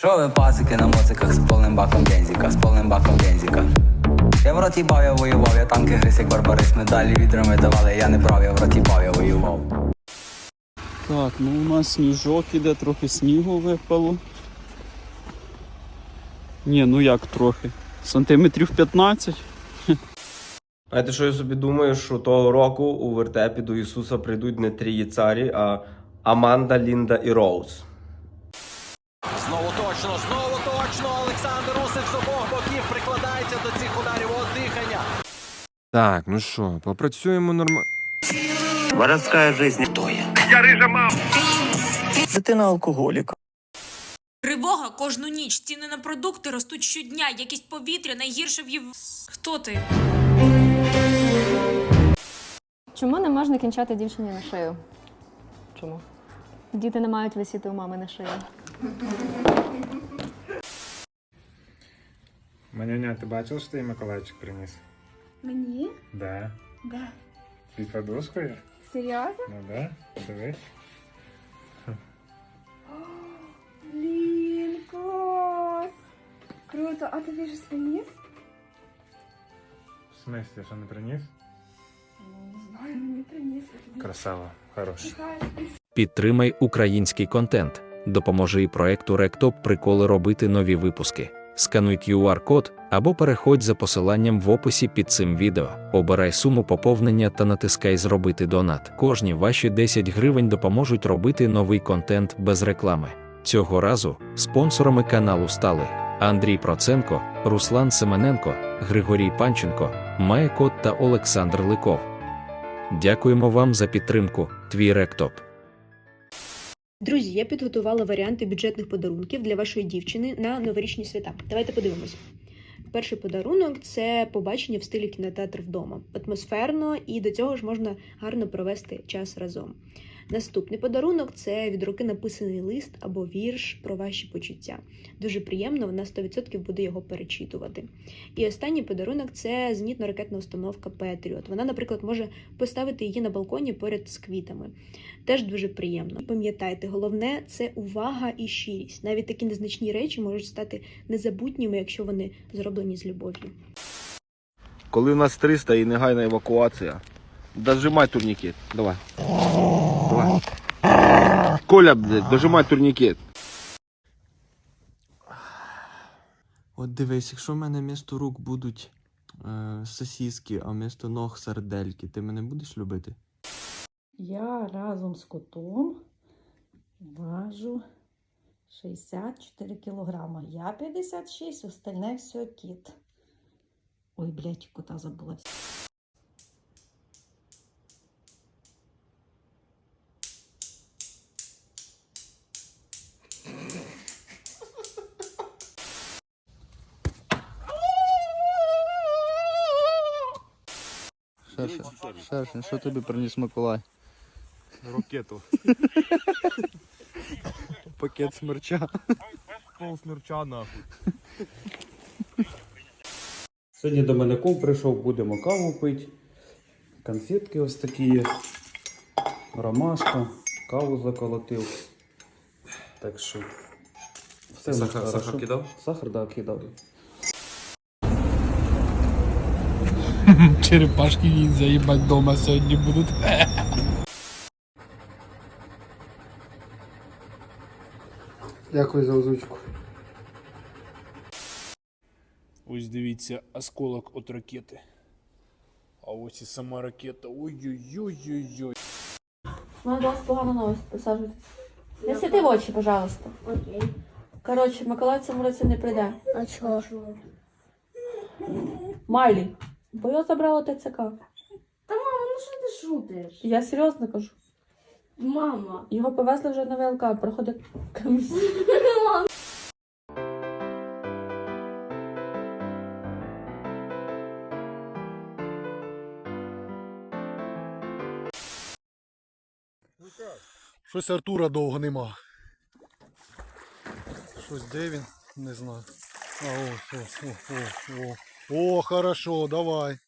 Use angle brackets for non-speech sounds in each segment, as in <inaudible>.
Що ви пасики на моциках з повним баком бензика, з повним баком бензика. Я в роті бав, я воював, я танки гриз, як барбарис, медалі відрами давали, я не брав, я в роті бав, я воював. Так, ну у нас сніжок іде, трохи снігу випало. Ні, ну як трохи? Сантиметрів 15. Знаєте, що я собі думаю, що того року у вертепі до Ісуса прийдуть не трії царі, а Аманда, Лінда і Роуз. Знову точно, знову точно. Олександр Усик з обох боків прикладається до цих ударів от дихання. Так, ну що, попрацюємо нормально. Воровская жизнь. Дитина алкоголіка. Тривога кожну ніч. Ціни на продукти ростуть щодня. Якість повітря найгірше в Єв... Хто ти? Чому не можна кінчати дівчині на шию? Чому? Діти не мають висіти у мами на шиї. Манюня, ти бачила, що ти Миколайчик приніс? Мені? Да. Да. Під подушкою? Серйозно? Ну да. Дивись. Блін, клас! Круто, а тобі ж приніс? В смислі, що не приніс? Ну, не знаю, мені приніс. Красава, хорош. Підтримай український контент. Допоможи і проекту Ректоп приколи робити нові випуски. Скануй QR-код або переходь за посиланням в описі під цим відео. Обирай суму поповнення та натискай Зробити донат. Кожні ваші 10 гривень допоможуть робити новий контент без реклами. Цього разу спонсорами каналу стали Андрій Проценко, Руслан Семененко, Григорій Панченко, Маєкот та Олександр Ликов. Дякуємо вам за підтримку. Твій Ректоп. Друзі, я підготувала варіанти бюджетних подарунків для вашої дівчини на новорічні свята. Давайте подивимось. Перший подарунок це побачення в стилі кінотеатр вдома. Атмосферно і до цього ж можна гарно провести час разом. Наступний подарунок це від руки написаний лист або вірш про ваші почуття. Дуже приємно, вона 100% буде його перечитувати. І останній подарунок це зенітно-ракетна установка Петріот. Вона, наприклад, може поставити її на балконі поряд з квітами. Теж дуже приємно. Пам'ятайте, головне це увага і щирість. Навіть такі незначні речі можуть стати незабутніми, якщо вони зроблені з любов'ю. Коли у нас 300 і негайна евакуація, дожимай турнікет. Давай. Давай. Коля, блядь, дожимай турнікет. От дивись, якщо в мене місто рук будуть е, сосіски, а вмісто ног сардельки, ти мене будеш любити? Я разом з котом важу 64 кілограма. Я 56, остальне все кіт. Ой, блядь, кота забула. Шершень, шершень, що тобі приніс Миколай? Ракету. Пакет смерча. Пол смерча нахуй. Сьогодні до мене кум прийшов, будемо каву пити. Конфетки ось такі є. Ромашка, каву заколотив. Так що. Все Сахар- сахар кидав? Сахар, да, кидав. Черепашки їй заїбать дома сьогодні будуть. Дякую за озвучку. Ось дивіться, осколок от ракети. А ось і сама ракета. Ой-ой-ой-ой-ой. У мене до вас погана новость, присаджуйтесь. Не світи в очі, пожалуйста. Окей. Коротше, Миколай в цьому році не прийде. А чого? Майлі, бо його забрало ТЦК. Та мама, ну що ти шутиш? Я серйозно кажу. Мама. Його повезли вже на ВЛК, проходить комісію. Щось Артура довго нема. Щось де він? Не знаю. А ось, ось, о, о, о. О, хорошо, давай.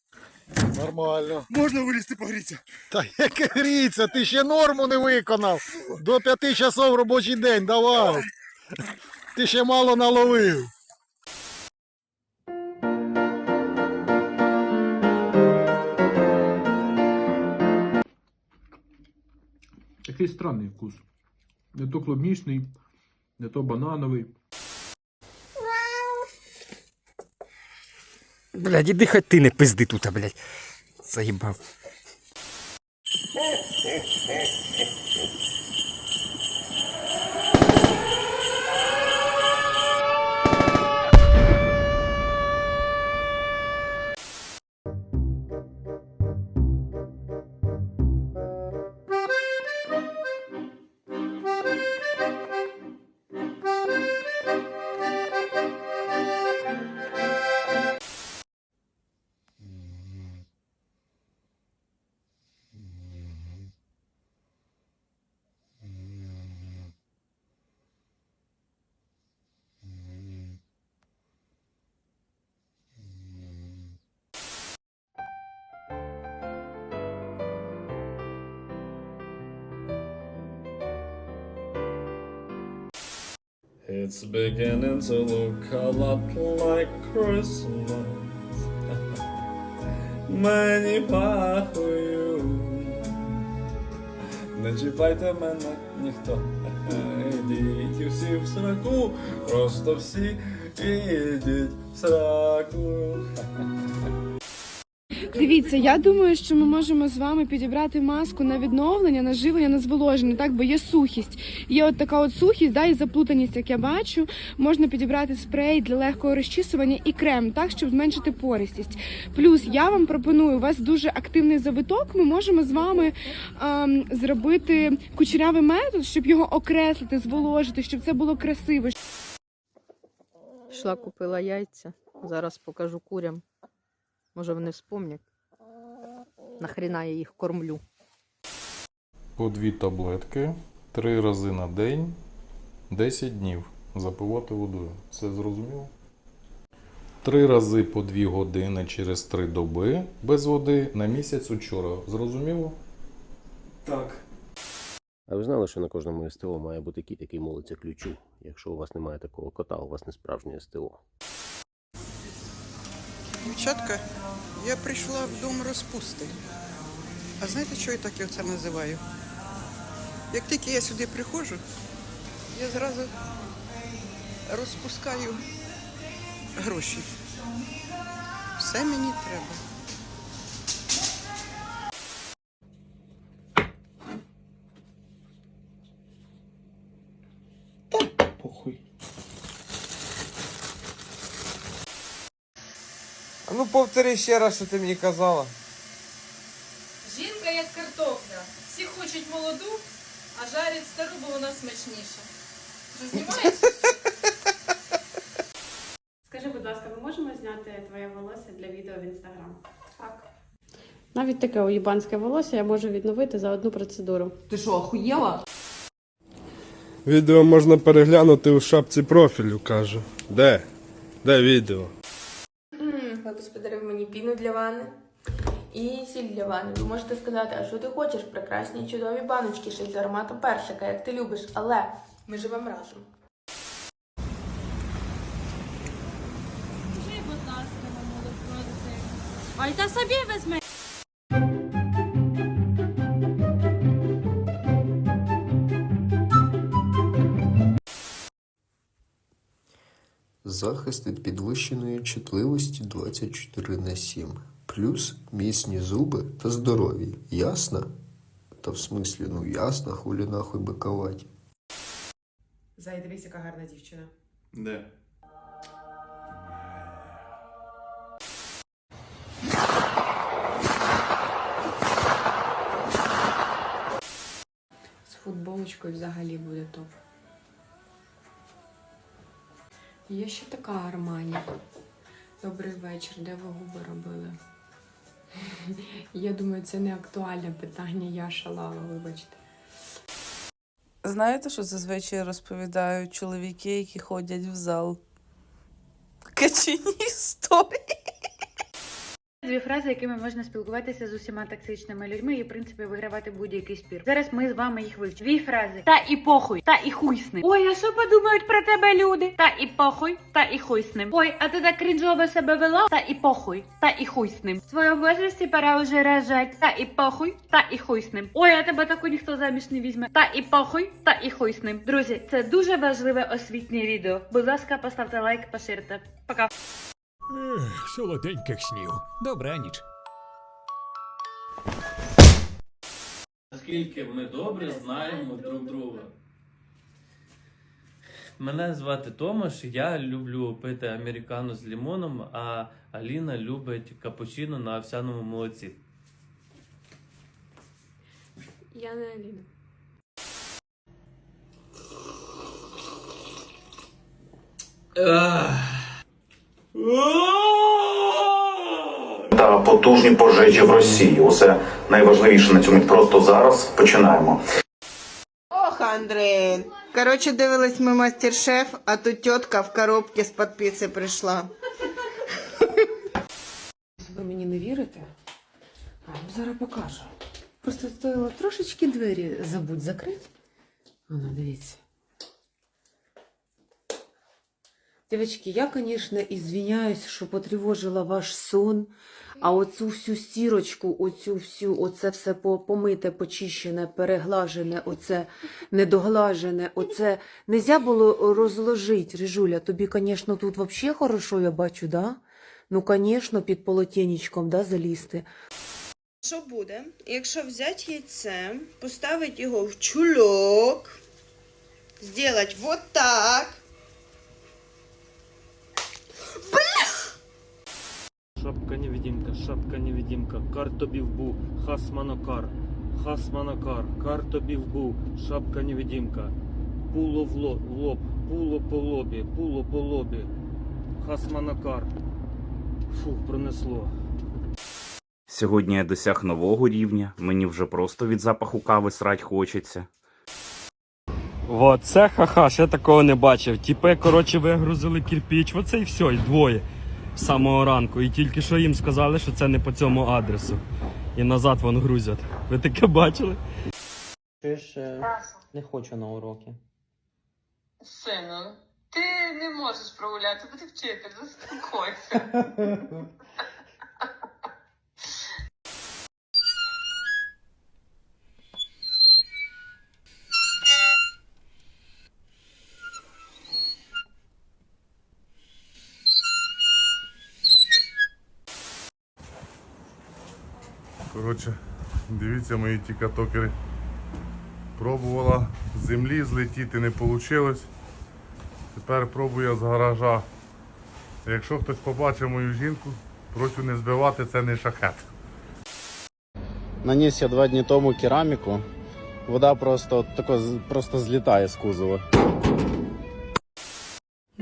Нормально. Можна вилізти погрітися? Та яке гріться, ти ще норму не виконав. До п'яти часов робочий день, давай. Ти ще мало наловив. Такий странний вкус. Не то клубнічний, не то банановий. Блядь, іди хоч ти не пизди тут, блядь. Заїбав. It's beginning to look a lot like Christmas. <laughs> Мені пахую. Не чіпайте мене ніхто. <laughs> Ідіть всі в сраку, просто всі ідіть в сраку. <laughs> Дивіться, я думаю, що ми можемо з вами підібрати маску на відновлення, на живлення, на зволоження, так, бо є сухість. Є от така от сухість, да, і заплутаність, як я бачу. Можна підібрати спрей для легкого розчісування і крем, так, щоб зменшити пористість. Плюс я вам пропоную, у вас дуже активний завиток. Ми можемо з вами ем, зробити кучерявий метод, щоб його окреслити, зволожити, щоб це було красиво. Пішла, купила яйця. Зараз покажу курям. Може вони вспомнять. Нахріна я їх кормлю. По дві таблетки, три рази на день, 10 днів. Запивати водою. Це зрозуміло? Три рази по дві години через три доби без води на місяць учора. Зрозуміло? Так. А ви знали, що на кожному СТО має бути кіт, який молиться ключу? Якщо у вас немає такого кота, у вас не справжнє СТО. Дівчатка, я прийшла в дом розпусти. А знаєте, що я так його це називаю? Як тільки я сюди приходжу, я зразу розпускаю гроші. Все мені треба. Повтори ще раз, що ти мені казала. Жінка як картопля. Всі хочуть молоду, а жарять стару, бо вона смачніша. Знімаєш? <laughs> Скажи, будь ласка, ми можемо зняти твоє волосся для відео в інстаграм? Так. Навіть таке уїбанське волосся я можу відновити за одну процедуру. Ти що, охуєла? Відео можна переглянути у шапці профілю, кажу. Де? Де відео? Мені піну для ванни і сіль для ванни. Ви можете сказати, а що ти хочеш? Прекрасні чудові баночки, ще з ароматом персика, як ти любиш, але ми живемо разом. Ой, та собі візьми. Захист від підвищеної чутливості 24 на 7. Плюс міцні зуби та здорові. Ясно? Та в смислі, ну ясно, хулі нахуй бикувати. Зай, дивись, яка гарна дівчина. Де? З футболочкою взагалі буде топ. Є ще така Армані. Добрий вечір, де ви губи робили? <laughs> Я думаю, це не актуальне питання, я шалала, вибачте. Знаєте, що зазвичай розповідають чоловіки, які ходять в зал? Качені історії. <laughs> Дві фрази, якими можна спілкуватися з усіма токсичними людьми і в принципі вигравати будь-який спір. Зараз ми з вами їх вивчимо. Дві фрази. Та і похуй, та і хуй з ним. Ой, а що подумають про тебе люди? Та і похуй, та і хуй з ним. Ой, а ти так крінжово себе вела? Та і похуй, та і хуй з ним. В своєму возрасті пора уже рожать. Та і похуй, та і хуй з ним. Ой, а тебе таку ніхто заміж не візьме. Та і похуй, та і хуй з ним. Друзі, це дуже важливе освітнє відео. Будь ласка, поставте лайк, поширте. Пока. Солоденьких снів. Добраніч. Наскільки ми добре знаємо друг друга. Мене звати Томаш, я люблю пити американу з лимоном, а Аліна любить капучино на овсяному молоці. Я не Аліна. та потужні пожежі в Росії. Усе найважливіше на цьому просто зараз починаємо. Ох, Андрей. Коротше, дивились ми мастер-шеф, а тут тітка в коробці з-під піци прийшла. Ви мені не вірите? А, ну зараз покажу. Просто стоїло трошечки двері забудь закрити. Воно, дивіться. Дівчатки, я, звісно, ізвиняюсь, що потривожила ваш сон, а оцю всю стірочку, оцю всю, оце все помите, почищене, переглажене, оце недоглажене, оце нельзя було розложити, Рижуля. Тобі, звісно, тут взагалі хорошо, я бачу, да? Ну, звісно, під полотенечком, да, залізти. Що буде, якщо взяти яйце, поставити його в чулок, зробити вот так. Шапка невидимка, шапка невидимка, кар тобі вбу, хасманокар, хасманокар, кар тобі вбу, шапка невидимка, пуло в лоб, в лоб, пуло по лобі, пуло по лобі, хасманокар. Фух, пронесло. Сьогодні я досяг нового рівня, мені вже просто від запаху кави срать хочеться. Вот, це ха-ха, ще такого не бачив. Тіпи, коротше, вигрузили кирпіч, оце і все, і двоє з самого ранку. І тільки що їм сказали, що це не по цьому адресу. І назад вон грузять. Ви таке бачили? Чуєш, не хочу на уроки. Сину, ти не можеш прогуляти, бо ти вчитель, заспокойся. <laughs> дивіться, мої тікатокери. Пробувала з землі злетіти, не вийшло. Тепер пробую з гаража. Якщо хтось побачив мою жінку, прошу не збивати, це не шахет. Наніс я два дні тому кераміку. Вода просто тако, просто злітає з кузова.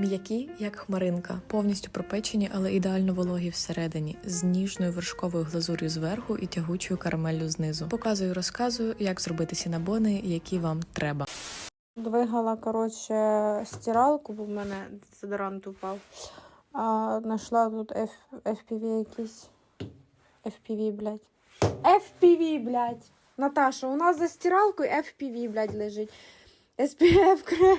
М'які, як хмаринка, повністю пропечені, але ідеально вологі всередині, з ніжною вершковою глазур'ю зверху і тягучою карамеллю знизу. Показую, розказую, як зробити сінабони, які вам треба. Двигала, коротше, стиралку, бо в мене дезодорант упав. А, нашла тут F, FPV якийсь. FPV, блядь. FPV, блядь. Наташа, у нас за стиралкою FPV, блядь, лежить. SPF <laughs> крем.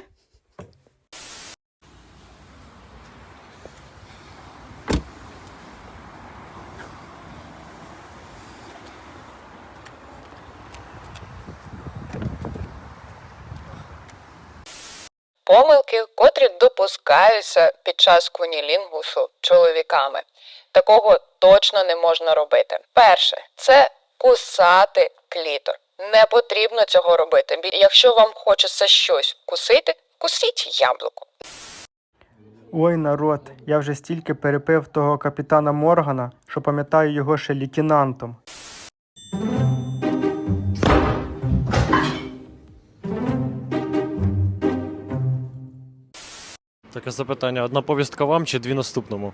Помилки, котрі допускаються під час кунілінгусу чоловіками. Такого точно не можна робити. Перше, це кусати клітор. Не потрібно цього робити. Якщо вам хочеться щось кусити, кусіть яблуко. Ой, народ, я вже стільки перепив того капітана Моргана, що пам'ятаю його ще лейтенантом. Таке запитання: одна повістка вам чи дві наступному?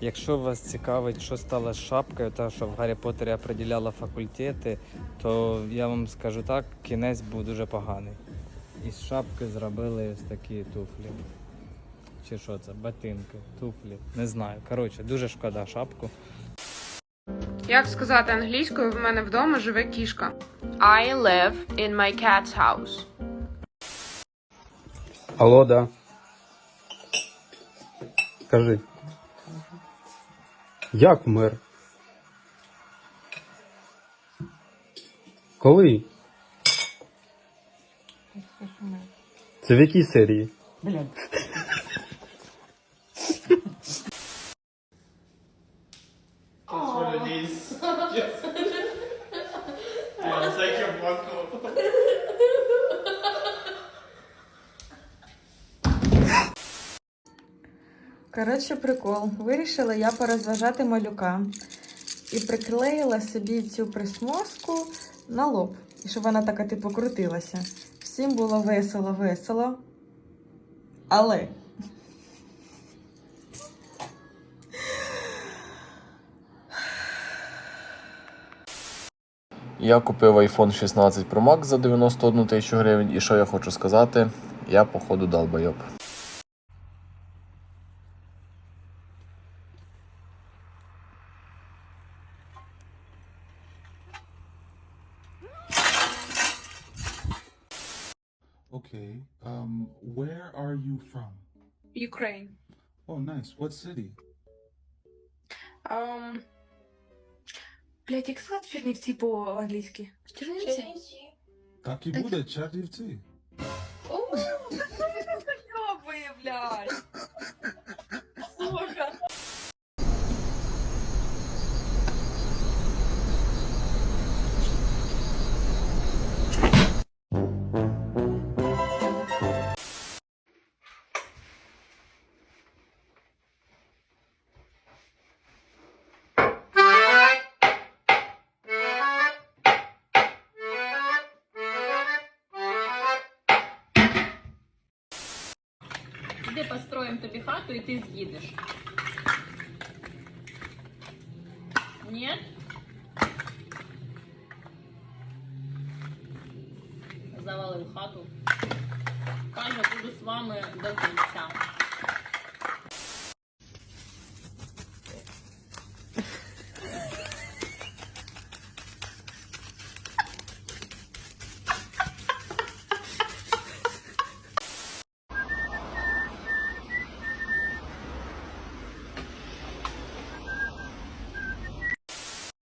Якщо вас цікавить, що стало з шапкою, та що в Гаррі Поттері определяла факультети, то я вам скажу так, кінець був дуже поганий. Із шапки зробили ось такі туфлі. Чи що це? Ботинки, туфлі. Не знаю. Коротше, дуже шкода шапку. Як сказати англійською, в мене вдома живе кішка. I live in my cat's house. Алло, да. Кажи. Як вмер? Коли? Це в якій серії? That's Коротше, прикол. Вирішила я порозважати малюка і приклеїла собі цю присмозку на лоб, і щоб вона така типу крутилася. Всім було весело, весело. Але Я купив iPhone 16 Pro Max за 91 тисячу гривень, і що я хочу сказати, я походу долбойоб. Okay. Um, where are you from? Ukraine. Oh, nice. What city? Um, блять, як сказати Чернівці по-англійськи? Чернівці. Так і буде, Чернівці. Йобує, блядь. Тобі і ти з'їдеш. Ні? Завалив хату. Каже, буду з вами до кінця.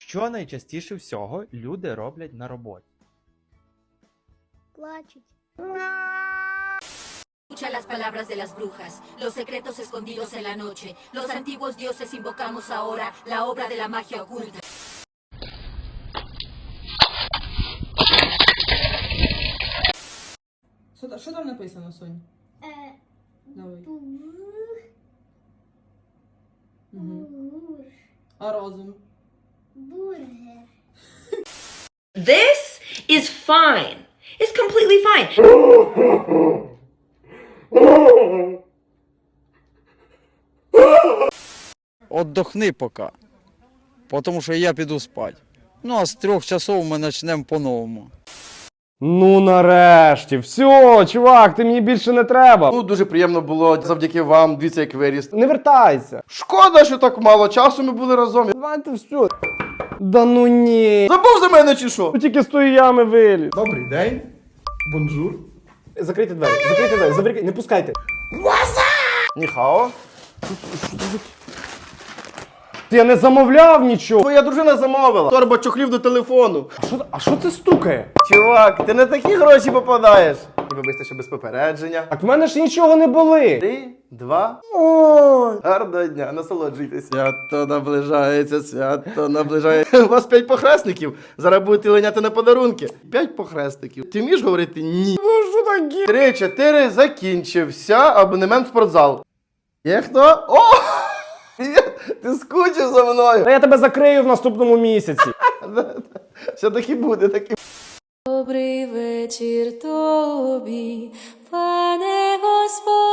Що найчастіше всього люди роблять на роботі? Плачуть. Escucha las palabras de las brujas, los secretos escondidos en la noche. Los antiguos dioses invocamos ahora la obra de la magia oculta. Що, та- що там написано, Сонь? Е, Давай. бур, Угу. бур, А розум? Бургер. This is fine. It's completely fine. Отдохни поки. Тому що я піду спати. Ну а з трьох часов ми почнемо по-новому. Ну нарешті, все, чувак, ти мені більше не треба. Ну, дуже приємно було завдяки вам. Дивіться, як виріс. Не вертайся. Шкода, що так мало часу ми були разом. Давайте все. Да ну ні. Забув за мене чи що? Ну тільки з тої ями виліз. Добрий день. Бонжур. Закрийте двері, закрийте двері, заберіть, не пускайте. Ніхао. Я не замовляв нічого. Твоя дружина замовила. Торба чохлів до телефону. А що, а що це стукає? Чувак, ти на такі гроші попадаєш. І вибачте, що без попередження. Так в мене ж нічого не були. Три, два. О, гарного дня, насолоджуйтесь. Свято наближається, свято наближається. <laughs> У вас п'ять похресників. Зараз будете линяти на подарунки. П'ять похресників. Ти вмієш говорити ні? Ну що таке? Три, чотири, закінчився абонемент в спортзал. Є хто? О! Ти скучив за мною. Та я тебе закрию в наступному місяці. <laughs> Все таки буде, таки. Добрий вечір тобі, пане Господь.